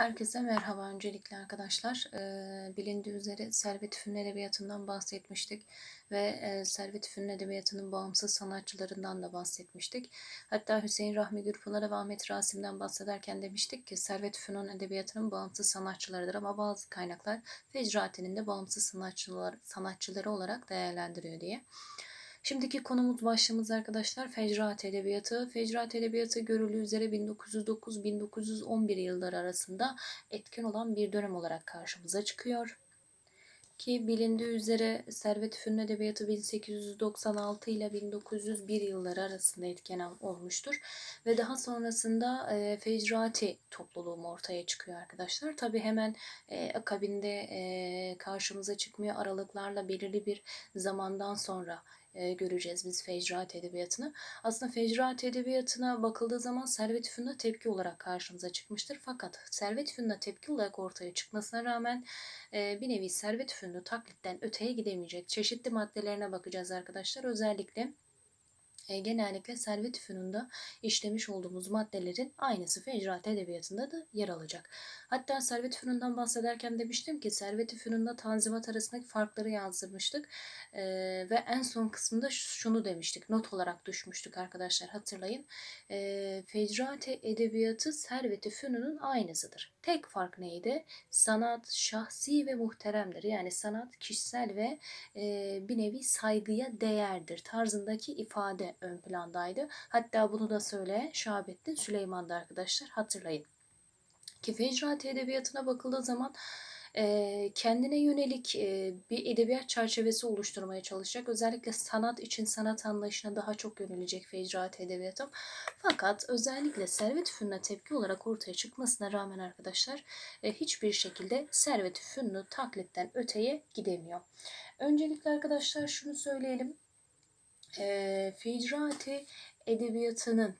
Herkese merhaba öncelikle arkadaşlar. Ee, bilindiği üzere Servet Fünun Edebiyatı'ndan bahsetmiştik ve e, Servet Fünun Edebiyatı'nın bağımsız sanatçılarından da bahsetmiştik. Hatta Hüseyin Rahmi Gürpınar'a ve Ahmet Rasim'den bahsederken demiştik ki Servet Fünun Edebiyatı'nın bağımsız sanatçılarıdır ama bazı kaynaklar Fecrati'nin de bağımsız sanatçılar, sanatçıları olarak değerlendiriyor diye. Şimdiki konumuz başlığımız arkadaşlar Fecraat Edebiyatı. Fecraat Edebiyatı görüldüğü üzere 1909-1911 yılları arasında etkin olan bir dönem olarak karşımıza çıkıyor. Ki bilindiği üzere Servet Fünun Edebiyatı 1896 ile 1901 yılları arasında etken olmuştur. Ve daha sonrasında e, Fecrati topluluğum ortaya çıkıyor arkadaşlar. Tabi hemen e, akabinde e, karşımıza çıkmıyor aralıklarla belirli bir zamandan sonra e, göreceğiz biz Fecraat Edebiyatı'nı. Aslında Fecraat Edebiyatı'na bakıldığı zaman Servet Fünun'a tepki olarak karşımıza çıkmıştır. Fakat Servet Fünun'a tepki olarak ortaya çıkmasına rağmen e, bir nevi Servet Fünun'u taklitten öteye gidemeyecek çeşitli maddelerine bakacağız arkadaşlar. Özellikle genellikle Servet Fünun'da işlemiş olduğumuz maddelerin aynısı Fecraat Edebiyatı'nda da yer alacak. Hatta Servet Fünun'dan bahsederken demiştim ki Servet Fünun'da Tanzimat arasındaki farkları yazdırmıştık. E, ve en son kısmında şunu demiştik. Not olarak düşmüştük arkadaşlar hatırlayın. E, Fecraat Edebiyatı Servet Fünun'un aynısıdır. Tek fark neydi? Sanat şahsi ve muhteremdir. Yani sanat kişisel ve e, bir nevi saygıya değerdir tarzındaki ifade ön plandaydı. Hatta bunu da söyle Şahabettin Süleyman'da arkadaşlar hatırlayın. Ki Fecraat Edebiyatı'na bakıldığı zaman e, kendine yönelik e, bir edebiyat çerçevesi oluşturmaya çalışacak. Özellikle sanat için sanat anlayışına daha çok yönelecek Fecraat Edebiyatı. Fakat özellikle Servet Fünun'a tepki olarak ortaya çıkmasına rağmen arkadaşlar e, hiçbir şekilde Servet Fünun'u taklitten öteye gidemiyor. Öncelikle arkadaşlar şunu söyleyelim. E, Fecraati Edebiyatı'nın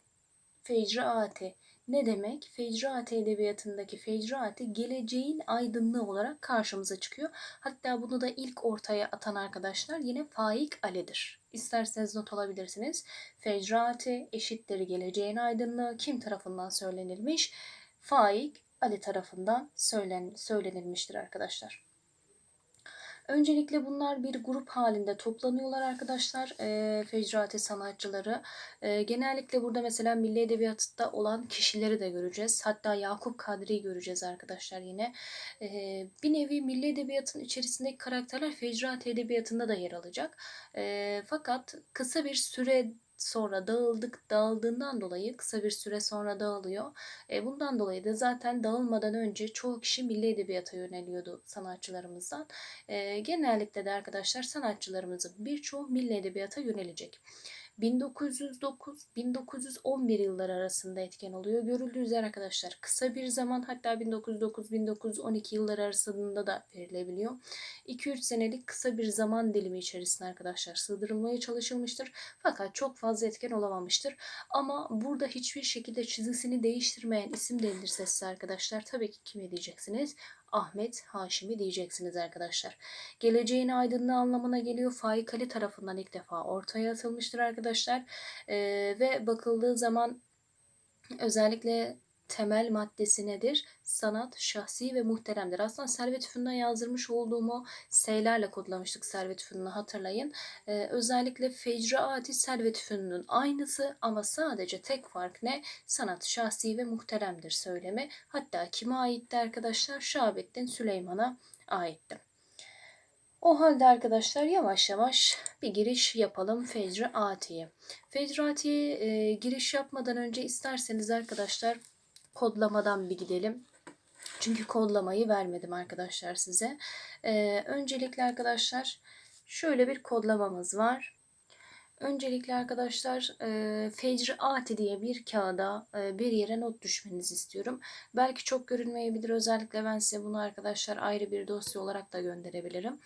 Fecraati ne demek? Fecraati edebiyatındaki fecraati geleceğin aydınlığı olarak karşımıza çıkıyor. Hatta bunu da ilk ortaya atan arkadaşlar yine Faik Ali'dir. İsterseniz not alabilirsiniz. Fecraati eşittir geleceğin aydınlığı kim tarafından söylenilmiş? Faik Ali tarafından söylen, söylenilmiştir arkadaşlar. Öncelikle bunlar bir grup halinde toplanıyorlar arkadaşlar. E, Fecrati sanatçıları. E, genellikle burada mesela Milli Edebiyat'ta olan kişileri de göreceğiz. Hatta Yakup Kadri'yi göreceğiz arkadaşlar yine. E, bir nevi Milli Edebiyat'ın içerisindeki karakterler Fecrati Edebiyatı'nda da yer alacak. E, fakat kısa bir süre sonra dağıldık dağıldığından dolayı kısa bir süre sonra dağılıyor. E, bundan dolayı da zaten dağılmadan önce çoğu kişi milli edebiyata yöneliyordu sanatçılarımızdan. E, genellikle de arkadaşlar sanatçılarımızın birçoğu milli edebiyata yönelecek. 1909-1911 yılları arasında etken oluyor. Görüldüğü üzere arkadaşlar kısa bir zaman hatta 1909-1912 yılları arasında da verilebiliyor. 2-3 senelik kısa bir zaman dilimi içerisinde arkadaşlar sığdırılmaya çalışılmıştır. Fakat çok fazla etken olamamıştır. Ama burada hiçbir şekilde çizgisini değiştirmeyen isim değildir sessiz arkadaşlar. Tabii ki kim diyeceksiniz? Ahmet Haşimi diyeceksiniz arkadaşlar. Geleceğin aydınlığı anlamına geliyor. Faik Ali tarafından ilk defa ortaya atılmıştır arkadaşlar. Ee, ve bakıldığı zaman özellikle temel maddesi nedir? Sanat, şahsi ve muhteremdir. Aslında Servet Fünun'a yazdırmış olduğumu S'lerle kodlamıştık Servet Fünun'u hatırlayın. Ee, özellikle Fecraati Servet Fünun'un aynısı ama sadece tek fark ne? Sanat, şahsi ve muhteremdir söylemi. Hatta kime aitti arkadaşlar? Şahabettin Süleyman'a aitti. O halde arkadaşlar yavaş yavaş bir giriş yapalım Fecri Ati'ye. Fecri Ati'ye e, giriş yapmadan önce isterseniz arkadaşlar kodlamadan bir gidelim. Çünkü kodlamayı vermedim arkadaşlar size. Ee, öncelikle arkadaşlar şöyle bir kodlamamız var. Öncelikle arkadaşlar e, Fecri Ati diye bir kağıda e, bir yere not düşmenizi istiyorum. Belki çok görünmeyebilir. Özellikle ben size bunu arkadaşlar ayrı bir dosya olarak da gönderebilirim.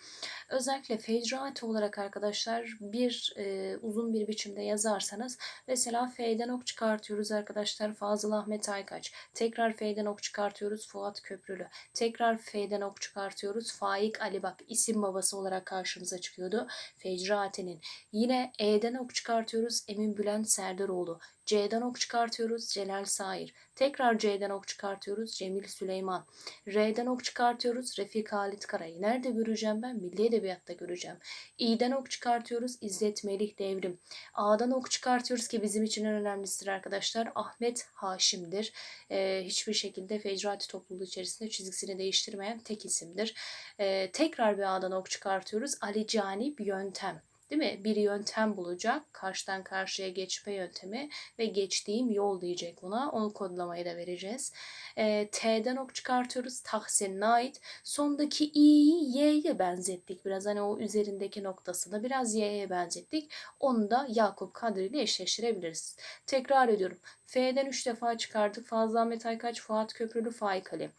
Özellikle Fecri Ati olarak arkadaşlar bir e, uzun bir biçimde yazarsanız mesela F'den ok çıkartıyoruz arkadaşlar Fazıl Ahmet Aykaç. Tekrar F'den ok çıkartıyoruz Fuat Köprülü. Tekrar F'den ok çıkartıyoruz Faik Ali bak isim babası olarak karşımıza çıkıyordu. Fecri Ati'nin. Yine E'den E'den ok çıkartıyoruz Emin Bülent Serdaroğlu. C'den ok çıkartıyoruz Celal Sair. Tekrar C'den ok çıkartıyoruz Cemil Süleyman. R'den ok çıkartıyoruz Refik Halit Karay'ı. Nerede göreceğim ben? Milli Edebiyat'ta göreceğim. İ'den ok çıkartıyoruz İzzet Melih Devrim. A'dan ok çıkartıyoruz ki bizim için en önemlisidir arkadaşlar. Ahmet Haşim'dir. Ee, hiçbir şekilde Fecrati topluluğu içerisinde çizgisini değiştirmeyen tek isimdir. Ee, tekrar bir A'dan ok çıkartıyoruz. Ali Cani bir yöntem. Değil mi? Bir yöntem bulacak. Karşıdan karşıya geçme yöntemi ve geçtiğim yol diyecek buna. Onu kodlamayı da vereceğiz. E, T'den ok çıkartıyoruz. Tahsin ait. Sondaki i'yi y'ye benzettik. Biraz hani o üzerindeki noktasını biraz y'ye benzettik. Onu da Yakup Kadri ile eşleştirebiliriz. Tekrar ediyorum. F'den 3 defa çıkardık. Fazla Ahmet Aykaç, Fuat Köprülü, Faik Ali.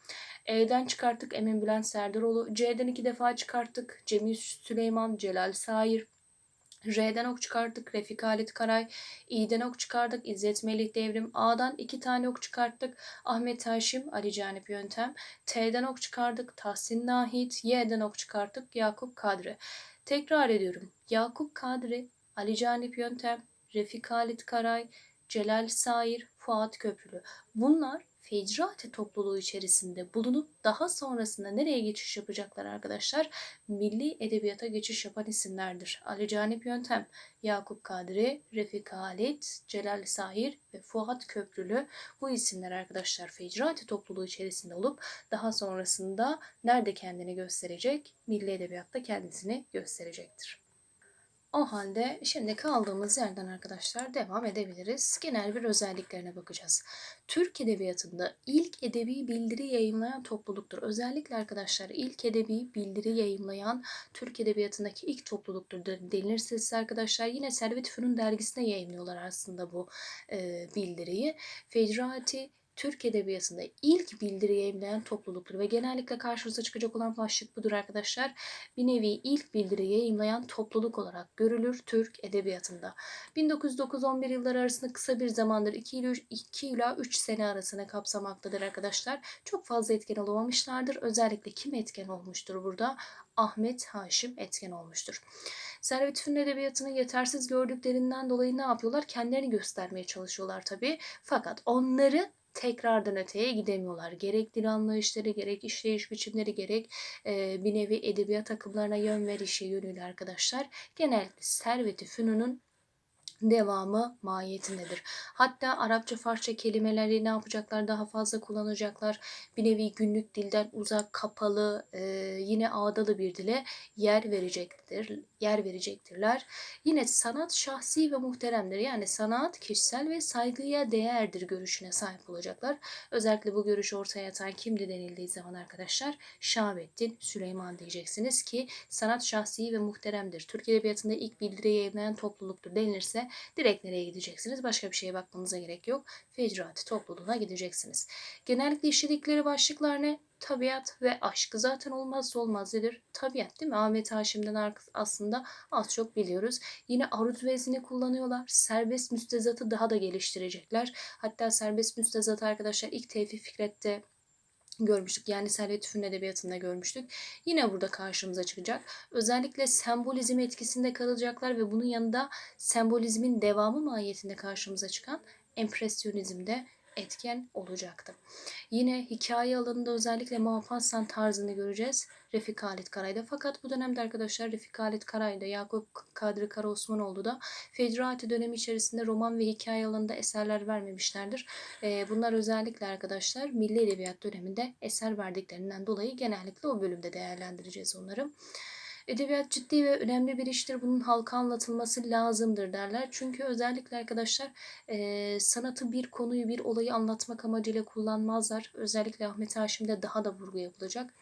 E'den çıkarttık Emin Bülent Serdaroğlu. C'den 2 defa çıkarttık. Cemil Süleyman, Celal Sair. R'den ok çıkarttık Refik Halit Karay. İ'den ok çıkardık İzzet Melih Devrim. A'dan iki tane ok çıkarttık Ahmet Haşim Ali Canip Yöntem. T'den ok çıkardık Tahsin Nahit. Y'den ok çıkarttık Yakup Kadri. Tekrar ediyorum. Yakup Kadri, Ali Canip Yöntem, Refik Halit Karay, Celal Sair, Fuat Köprülü. Bunlar Fecrati topluluğu içerisinde bulunup daha sonrasında nereye geçiş yapacaklar arkadaşlar? Milli edebiyata geçiş yapan isimlerdir. Ali Canip Yöntem, Yakup Kadri, Refik Halit, Celal Sahir ve Fuat Köprülü bu isimler arkadaşlar Fecrati topluluğu içerisinde olup daha sonrasında nerede kendini gösterecek? Milli edebiyatta kendisini gösterecektir. O halde şimdi kaldığımız yerden arkadaşlar devam edebiliriz. Genel bir özelliklerine bakacağız. Türk Edebiyatı'nda ilk edebi bildiri yayınlayan topluluktur. Özellikle arkadaşlar ilk edebi bildiri yayınlayan Türk Edebiyatı'ndaki ilk topluluktur denilirse size arkadaşlar yine Servet Fünun dergisinde yayınlıyorlar aslında bu e, bildiriyi. Fecrati Türk Edebiyatı'nda ilk bildiri yayınlayan topluluktur ve genellikle karşımıza çıkacak olan başlık budur arkadaşlar. Bir nevi ilk bildiri yayınlayan topluluk olarak görülür Türk Edebiyatı'nda. 1909-11 yılları arasında kısa bir zamandır 2 ila 2 ila 3 sene arasına kapsamaktadır arkadaşlar. Çok fazla etken olamamışlardır. Özellikle kim etken olmuştur burada? Ahmet Haşim etken olmuştur. Servet Fünun Edebiyatı'nı yetersiz gördüklerinden dolayı ne yapıyorlar? Kendilerini göstermeye çalışıyorlar tabii. Fakat onları tekrardan öteye gidemiyorlar. Gerek dil anlayışları, gerek işleyiş biçimleri, gerek e, bir nevi edebiyat akımlarına yön verişi yönüyle arkadaşlar. Genellikle Servet-i Fünun'un devamı mahiyetindedir. Hatta Arapça, Farsça kelimeleri ne yapacaklar? Daha fazla kullanacaklar. Bir nevi günlük dilden uzak, kapalı, e, yine ağdalı bir dile yer verecektir, yer verecektirler. Yine sanat şahsi ve muhteremdir. Yani sanat kişisel ve saygıya değerdir görüşüne sahip olacaklar. Özellikle bu görüşü ortaya atan kimdi denildiği zaman arkadaşlar Şahabettin Süleyman diyeceksiniz ki sanat şahsi ve muhteremdir. Türk Edebiyatı'nda ilk bildiri yayınlayan topluluktur denilirse direkt nereye gideceksiniz? Başka bir şeye bakmanıza gerek yok. Fecrati topluluğuna gideceksiniz. Genellikle işledikleri başlıklar ne? Tabiat ve aşk zaten olmazsa olmaz nedir? Tabiat değil mi? Ahmet Haşim'den aslında az çok biliyoruz. Yine aruz vezini kullanıyorlar. Serbest müstezatı daha da geliştirecekler. Hatta serbest müstezat arkadaşlar ilk Tevfik Fikret'te görmüştük. Yani Servet Fünun Edebiyatı'nda görmüştük. Yine burada karşımıza çıkacak. Özellikle sembolizm etkisinde kalacaklar ve bunun yanında sembolizmin devamı mahiyetinde karşımıza çıkan empresyonizmde etken olacaktı. Yine hikaye alanında özellikle Maupassant tarzını göreceğiz Refik Halit Karay'da. Fakat bu dönemde arkadaşlar Refik Halit Karay'da Yakup Kadri Kara Osmanoğlu da Fecrati dönemi içerisinde roman ve hikaye alanında eserler vermemişlerdir. Ee, bunlar özellikle arkadaşlar Milli Edebiyat döneminde eser verdiklerinden dolayı genellikle o bölümde değerlendireceğiz onları. Edebiyat ciddi ve önemli bir iştir. Bunun halka anlatılması lazımdır derler. Çünkü özellikle arkadaşlar e, sanatı bir konuyu, bir olayı anlatmak amacıyla kullanmazlar. Özellikle Ahmet Haşim'de daha da vurgu yapılacak.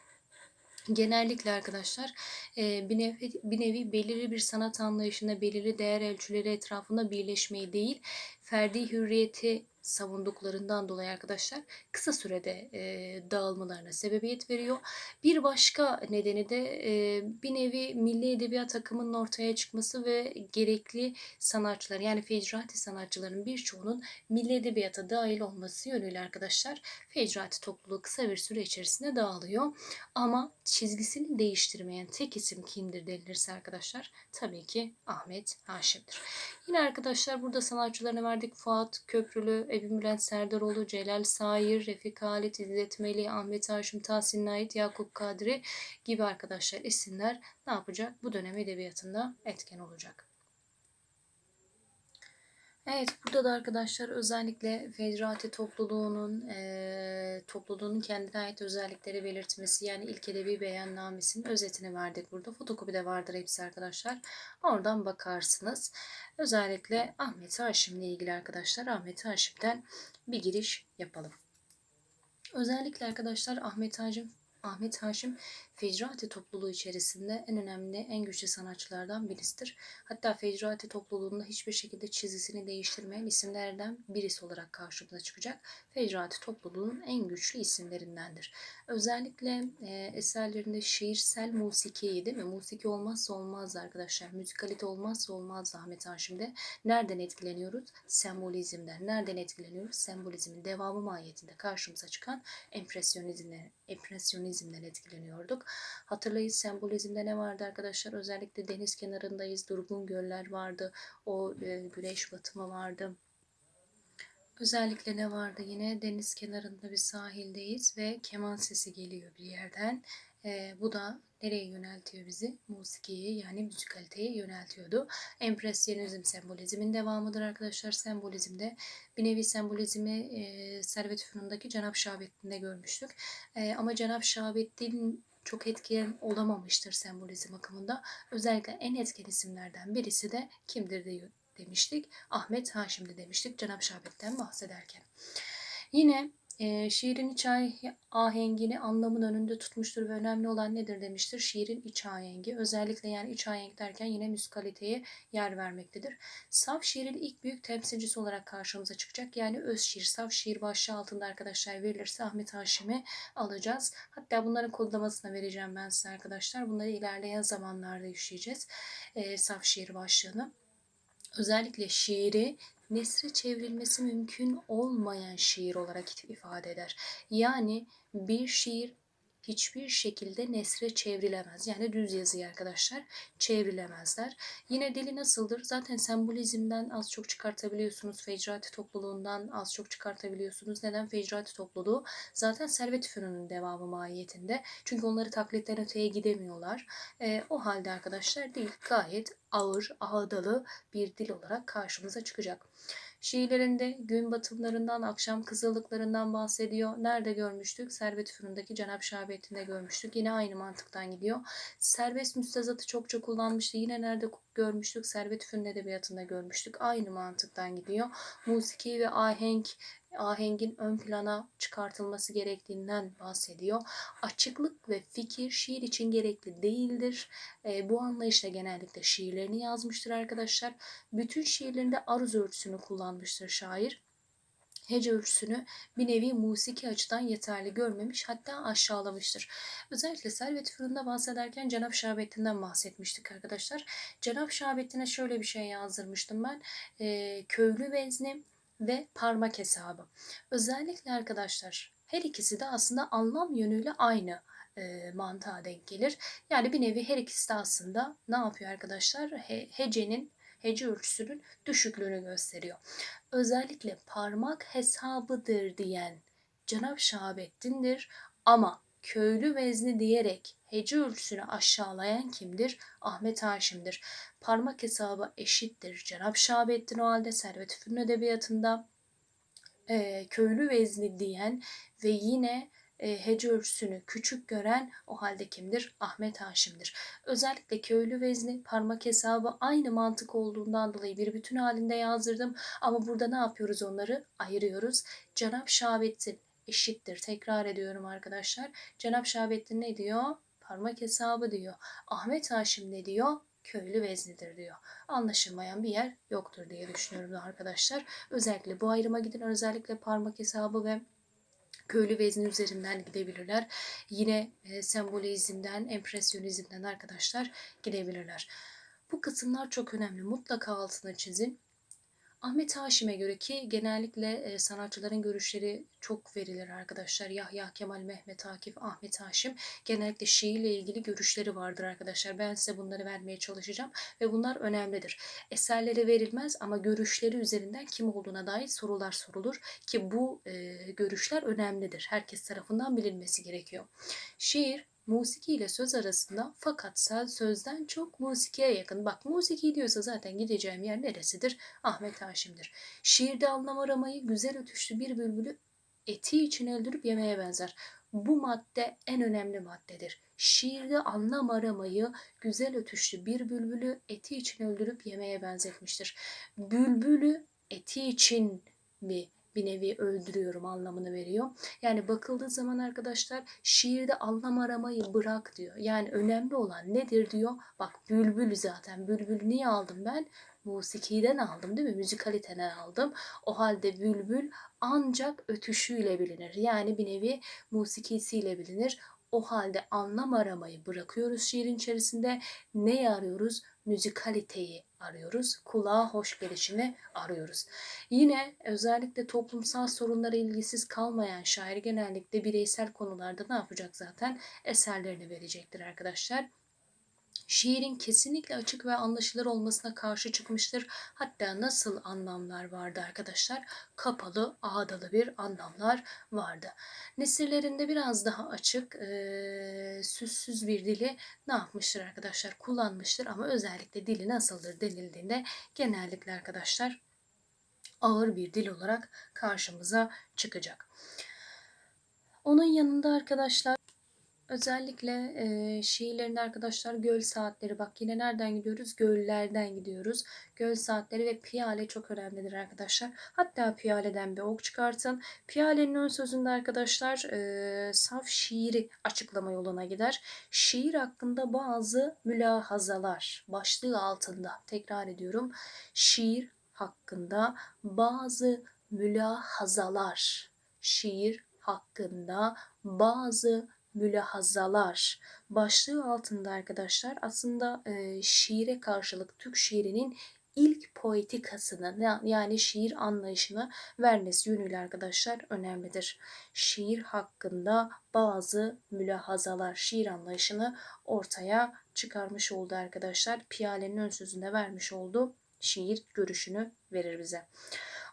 Genellikle arkadaşlar bir nevi, bir nevi belirli bir sanat anlayışında belirli değer ölçüleri etrafında birleşmeyi değil, ferdi hürriyeti savunduklarından dolayı arkadaşlar kısa sürede e, dağılmalarına sebebiyet veriyor. Bir başka nedeni de e, bir nevi milli edebiyat akımının ortaya çıkması ve gerekli sanatçılar yani fecrati sanatçıların birçoğunun milli edebiyata dahil olması yönüyle arkadaşlar fecrati topluluğu kısa bir süre içerisinde dağılıyor. Ama çizgisini değiştirmeyen tek isim kimdir denilirse arkadaşlar tabii ki Ahmet Haşim'dir. Yine arkadaşlar burada sanatçılarına verdik Fuat Köprülü, Ebu Bülent Serdaroğlu, Celal Sair, Refik Halit, İzzet Melih, Ahmet Haşim, Tahsin Nait, Yakup Kadri gibi arkadaşlar isimler ne yapacak? Bu dönem edebiyatında etken olacak. Evet burada da arkadaşlar özellikle Fecrati topluluğunun e, topluluğunun kendine ait özellikleri belirtmesi yani ilk edebi beyannamesinin özetini verdik burada. Fotokopi de vardır hepsi arkadaşlar. Oradan bakarsınız. Özellikle Ahmet Haşim ile ilgili arkadaşlar Ahmet Haşim'den bir giriş yapalım. Özellikle arkadaşlar Ahmet Haşim Ahmet Haşim Fecrati topluluğu içerisinde en önemli, en güçlü sanatçılardan birisidir. Hatta Fecrati topluluğunda hiçbir şekilde çizgisini değiştirmeyen isimlerden birisi olarak karşımıza çıkacak. Fecrati topluluğunun en güçlü isimlerindendir. Özellikle e, eserlerinde şiirsel musiki değil mi? Musiki olmazsa olmaz arkadaşlar. Müzikalite olmazsa olmaz Ahmet Haşim'de. Nereden etkileniyoruz? Sembolizmden. Nereden etkileniyoruz? Sembolizmin devamı mahiyetinde karşımıza çıkan empresyonizmden, empresyonizmden etkileniyorduk. Hatırlayın sembolizmde ne vardı arkadaşlar? Özellikle deniz kenarındayız. Durgun göller vardı. O e, güneş batımı vardı. Özellikle ne vardı yine deniz kenarında bir sahildeyiz ve keman sesi geliyor bir yerden. E, bu da nereye yöneltiyor bizi? Musikiye yani müzikaliteye yöneltiyordu. Empresyonizm sembolizmin devamıdır arkadaşlar. Sembolizmde bir nevi sembolizmi e, Servet Fünun'daki Cenab-ı Şahabettin'de görmüştük. E, ama Cenab-ı Şahabettin çok etken olamamıştır sembolizm akımında. Özellikle en etken isimlerden birisi de kimdir diyor demiştik. Ahmet Haşim'di demiştik Cenab-ı Şahabet'ten bahsederken. Yine e, şiirin iç ahengini anlamın önünde tutmuştur ve önemli olan nedir demiştir. Şiirin iç ahengi özellikle yani iç ahenk derken yine müzikaliteye yer vermektedir. Saf şiirin ilk büyük temsilcisi olarak karşımıza çıkacak. Yani öz şiir, saf şiir başlığı altında arkadaşlar verilirse Ahmet Haşim'i alacağız. Hatta bunların kodlamasını vereceğim ben size arkadaşlar. Bunları ilerleyen zamanlarda işleyeceğiz. E, saf şiir başlığını. Özellikle şiiri nesre çevrilmesi mümkün olmayan şiir olarak ifade eder. Yani bir şiir hiçbir şekilde nesre çevrilemez. Yani düz yazıyı arkadaşlar çevrilemezler. Yine dili nasıldır? Zaten sembolizmden az çok çıkartabiliyorsunuz. Fecrati topluluğundan az çok çıkartabiliyorsunuz. Neden? Fecrati topluluğu zaten servet fünunun devamı mahiyetinde. Çünkü onları taklitten öteye gidemiyorlar. E, o halde arkadaşlar dil gayet ağır, ağdalı bir dil olarak karşımıza çıkacak. Şiirlerinde gün batımlarından, akşam kızıllıklarından bahsediyor. Nerede görmüştük? Servet Fırın'daki Cenab Şahbetinde görmüştük. Yine aynı mantıktan gidiyor. Serbest müstezatı çok çok kullanmıştı. Yine nerede görmüştük? Servet Fırın Edebiyatı'nda görmüştük. Aynı mantıktan gidiyor. Musiki ve ahenk ahengin ön plana çıkartılması gerektiğinden bahsediyor. Açıklık ve fikir şiir için gerekli değildir. E, bu anlayışla genellikle şiirlerini yazmıştır arkadaşlar. Bütün şiirlerinde aruz ölçüsünü kullanmıştır şair hece ölçüsünü bir nevi musiki açıdan yeterli görmemiş hatta aşağılamıştır. Özellikle Servet Fırın'da bahsederken Cenab Şahbettin'den bahsetmiştik arkadaşlar. Cenab Şahbettin'e şöyle bir şey yazdırmıştım ben. E, köylü vezni ve parmak hesabı. Özellikle arkadaşlar her ikisi de aslında anlam yönüyle aynı e, mantığa denk gelir. Yani bir nevi her ikisi de aslında ne yapıyor arkadaşlar? He, hecenin hece ölçüsünün düşüklüğünü gösteriyor. Özellikle parmak hesabıdır diyen Cenab Şahabettin'dir ama köylü vezni diyerek hece ölçüsünü aşağılayan kimdir? Ahmet Haşim'dir. Parmak hesabı eşittir. Cenab Şahabettin o halde Servet-i Fünun Edebiyatı'nda e, köylü vezni diyen ve yine e, hece ölçüsünü küçük gören o halde kimdir? Ahmet Haşim'dir. Özellikle köylü vezni parmak hesabı aynı mantık olduğundan dolayı bir bütün halinde yazdırdım. Ama burada ne yapıyoruz onları? Ayırıyoruz. Cenab Şahabettin eşittir. Tekrar ediyorum arkadaşlar. Cenab Şahabettin ne diyor? Parmak hesabı diyor. Ahmet Haşim ne diyor? köylü veznidir diyor. Anlaşılmayan bir yer yoktur diye düşünüyorum arkadaşlar. Özellikle bu ayrıma gidin özellikle parmak hesabı ve köylü vezni üzerinden gidebilirler. Yine e, sembolizmden, empresyonizmden arkadaşlar gidebilirler. Bu kısımlar çok önemli. Mutlaka altına çizin. Ahmet Haşim'e göre ki genellikle e, sanatçıların görüşleri çok verilir arkadaşlar. Yahya Kemal, Mehmet Akif, Ahmet Haşim genellikle şiirle ilgili görüşleri vardır arkadaşlar. Ben size bunları vermeye çalışacağım ve bunlar önemlidir. Eserlere verilmez ama görüşleri üzerinden kim olduğuna dair sorular sorulur ki bu e, görüşler önemlidir. Herkes tarafından bilinmesi gerekiyor. Şiir musiki ile söz arasında fakat sözden çok musikiye yakın. Bak musiki diyorsa zaten gideceğim yer neresidir? Ahmet Haşim'dir. Şiirde anlam aramayı güzel ötüşlü bir bülbülü eti için öldürüp yemeye benzer. Bu madde en önemli maddedir. Şiirde anlam aramayı güzel ötüşlü bir bülbülü eti için öldürüp yemeye benzetmiştir. Bülbülü eti için mi bir nevi öldürüyorum anlamını veriyor. Yani bakıldığı zaman arkadaşlar şiirde anlam aramayı bırak diyor. Yani önemli olan nedir diyor. Bak bülbül zaten. Bülbül niye aldım ben? Musikiden aldım değil mi? Müzikaliteden aldım. O halde bülbül ancak ötüşüyle bilinir. Yani bir nevi musikisiyle bilinir. O halde anlam aramayı bırakıyoruz şiirin içerisinde. Neyi arıyoruz? Müzikaliteyi arıyoruz. Kulağa hoş gelişini arıyoruz. Yine özellikle toplumsal sorunlara ilgisiz kalmayan şair genellikle bireysel konularda ne yapacak zaten? Eserlerini verecektir arkadaşlar şiirin kesinlikle açık ve anlaşılır olmasına karşı çıkmıştır. Hatta nasıl anlamlar vardı arkadaşlar? Kapalı, ağdalı bir anlamlar vardı. Nesirlerinde biraz daha açık, e, süssüz bir dili ne yapmıştır arkadaşlar? Kullanmıştır ama özellikle dili nasıldır denildiğinde genellikle arkadaşlar ağır bir dil olarak karşımıza çıkacak. Onun yanında arkadaşlar Özellikle e, şiirlerinde arkadaşlar göl saatleri bak yine nereden gidiyoruz? Göllerden gidiyoruz. Göl saatleri ve piyale çok önemlidir arkadaşlar. Hatta piyaleden bir ok çıkartın. Piyalenin ön sözünde arkadaşlar e, saf şiiri açıklama yoluna gider. Şiir hakkında bazı mülahazalar başlığı altında tekrar ediyorum. Şiir hakkında bazı mülahazalar. Şiir hakkında bazı mülahazalar başlığı altında arkadaşlar aslında e, şiire karşılık Türk şiirinin ilk poetikasını yani şiir anlayışını vermesi yönüyle arkadaşlar önemlidir. Şiir hakkında bazı mülahazalar, şiir anlayışını ortaya çıkarmış oldu arkadaşlar. Piyale'nin ön sözünde vermiş olduğu şiir görüşünü verir bize.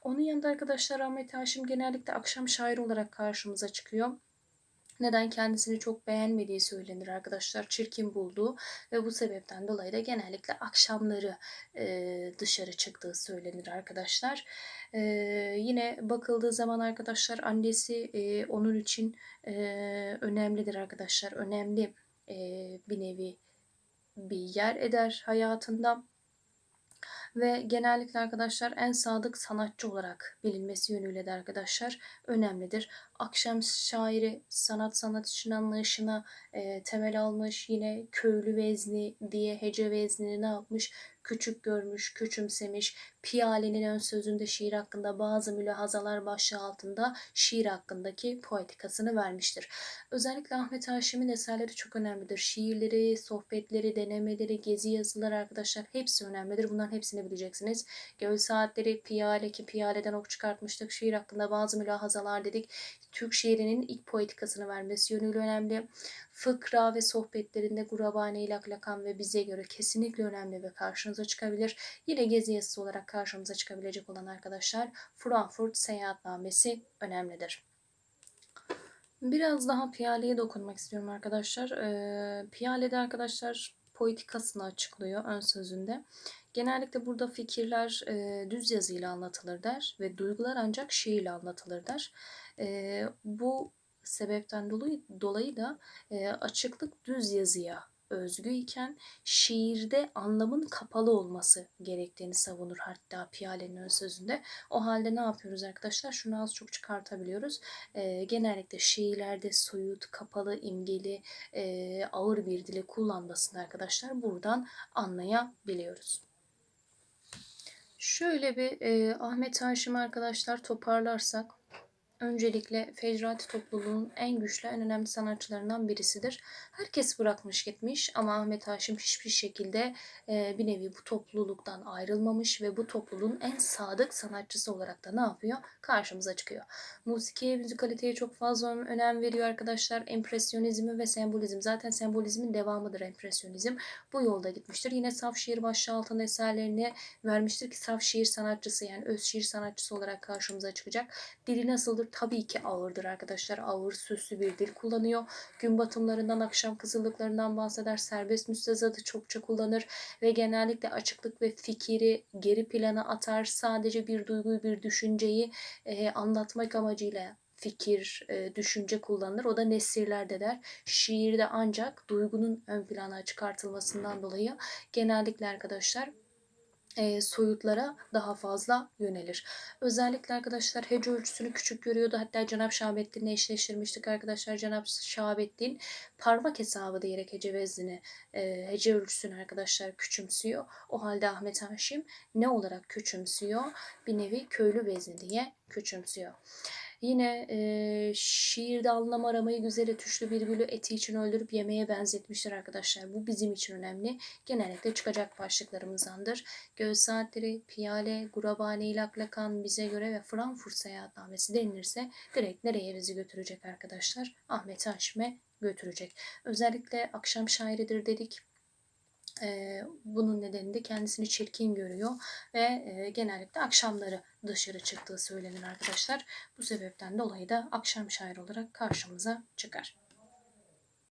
Onun yanında arkadaşlar Ahmet Haşim genellikle akşam şair olarak karşımıza çıkıyor. Neden kendisini çok beğenmediği söylenir arkadaşlar. Çirkin bulduğu ve bu sebepten dolayı da genellikle akşamları e, dışarı çıktığı söylenir arkadaşlar. E, yine bakıldığı zaman arkadaşlar annesi e, onun için e, önemlidir arkadaşlar. Önemli e, bir nevi bir yer eder hayatında ve genellikle arkadaşlar en sadık sanatçı olarak bilinmesi yönüyle de arkadaşlar önemlidir. Akşam şairi sanat sanat için anlayışına e, temel almış. Yine köylü vezni diye hece veznini ne yapmış? Küçük görmüş, küçümsemiş. Piyale'nin ön sözünde şiir hakkında bazı mülahazalar başlığı altında şiir hakkındaki poetikasını vermiştir. Özellikle Ahmet Haşim'in eserleri çok önemlidir. Şiirleri, sohbetleri, denemeleri, gezi yazıları arkadaşlar hepsi önemlidir. Bunların hepsini bileceksiniz. Göl saatleri, piyale ki piyaleden ok çıkartmıştık. Şiir hakkında bazı mülahazalar dedik. Türk şiirinin ilk poetikasını vermesi yönüyle önemli. Fıkra ve sohbetlerinde Gurabane ile Aklakan ve bize göre kesinlikle önemli ve karşınıza çıkabilir. Yine gezi yazısı olarak karşımıza çıkabilecek olan arkadaşlar Frankfurt seyahatnamesi önemlidir. Biraz daha Piyale'ye dokunmak istiyorum arkadaşlar. Ee, Piyale'de arkadaşlar poetikasını açıklıyor ön sözünde. Genellikle burada fikirler e, düz yazıyla anlatılır der ve duygular ancak şiirle anlatılır der. E, bu sebepten dolayı, dolayı da e, açıklık düz yazıya özgü iken şiirde anlamın kapalı olması gerektiğini savunur hatta Piyale'nin ön sözünde. O halde ne yapıyoruz arkadaşlar? Şunu az çok çıkartabiliyoruz. E, genellikle şiirlerde soyut, kapalı, imgeli, e, ağır bir dili kullanmasını arkadaşlar buradan anlayabiliyoruz. Şöyle bir e, Ahmet Haşim arkadaşlar toparlarsak öncelikle Fecrati topluluğunun en güçlü, en önemli sanatçılarından birisidir. Herkes bırakmış gitmiş ama Ahmet Haşim hiçbir şekilde e, bir nevi bu topluluktan ayrılmamış ve bu topluluğun en sadık sanatçısı olarak da ne yapıyor? Karşımıza çıkıyor. Musikiye, müzikaliteye çok fazla önem veriyor arkadaşlar. Empresyonizmi ve sembolizm. Zaten sembolizmin devamıdır empresyonizm. Bu yolda gitmiştir. Yine saf şiir başlığı altında eserlerini vermiştir ki saf şiir sanatçısı yani öz şiir sanatçısı olarak karşımıza çıkacak. Dili nasıldır? Tabii ki ağırdır arkadaşlar. Ağır, süslü bir dil kullanıyor. Gün batımlarından, akşam kızıllıklarından bahseder. Serbest müstezadı çokça kullanır ve genellikle açıklık ve fikiri geri plana atar. Sadece bir duyguyu, bir düşünceyi e, anlatmak amacıyla fikir, e, düşünce kullanılır. O da nesirlerde der. Şiirde ancak duygunun ön plana çıkartılmasından dolayı genellikle arkadaşlar e, soyutlara daha fazla yönelir. Özellikle arkadaşlar hece ölçüsünü küçük görüyordu. Hatta Cenab Şahabettin'le eşleştirmiştik arkadaşlar. Cenab Şahabettin parmak hesabı diyerek hece veznini, e, hece ölçüsünü arkadaşlar küçümsüyor. O halde Ahmet Haşim ne olarak küçümsüyor? Bir nevi köylü vezni diye küçümsüyor. Yine e, şiirde anlam aramayı güzel tüşlü bir gülü eti için öldürüp yemeğe benzetmiştir arkadaşlar. Bu bizim için önemli. Genellikle çıkacak başlıklarımızdandır. Göz saatleri, piyale, gurabane ilaklakan bize göre ve Frankfurt seyahatnamesi denilirse direkt nereye bizi götürecek arkadaşlar? Ahmet Haşim'e götürecek. Özellikle akşam şairidir dedik. Bunun nedeni de kendisini çirkin görüyor ve genellikle akşamları dışarı çıktığı söylenir arkadaşlar. Bu sebepten dolayı da akşam şair olarak karşımıza çıkar.